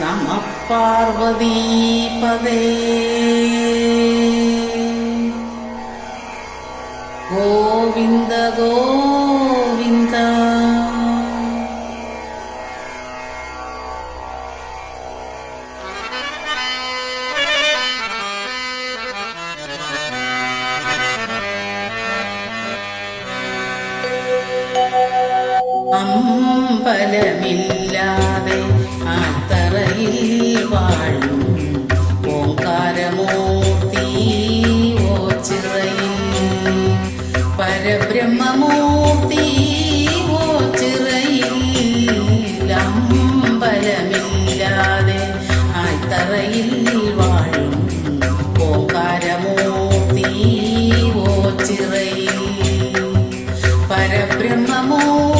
നമ പാർവതീപദേ ഗോവിന്ദ ഗോവിന്ദ അമ്പലമില്ലാതെ ആത്തറയിൽ വാഴും ഓങ്കാരമൂർത്തി ഓച്ചിറയിൽ പരബ്രഹ്മമൂർത്തി ഓച്ചിറയിൽ അമ്പലമില്ലാതെ ആത്തറയിൽ വാഴും ഓങ്കാരമൂർത്തി ഓച്ചിറയിൽ പരബ്രഹ്മമൂർത്തി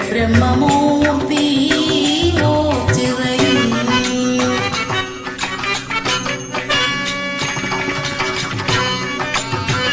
extrema amor.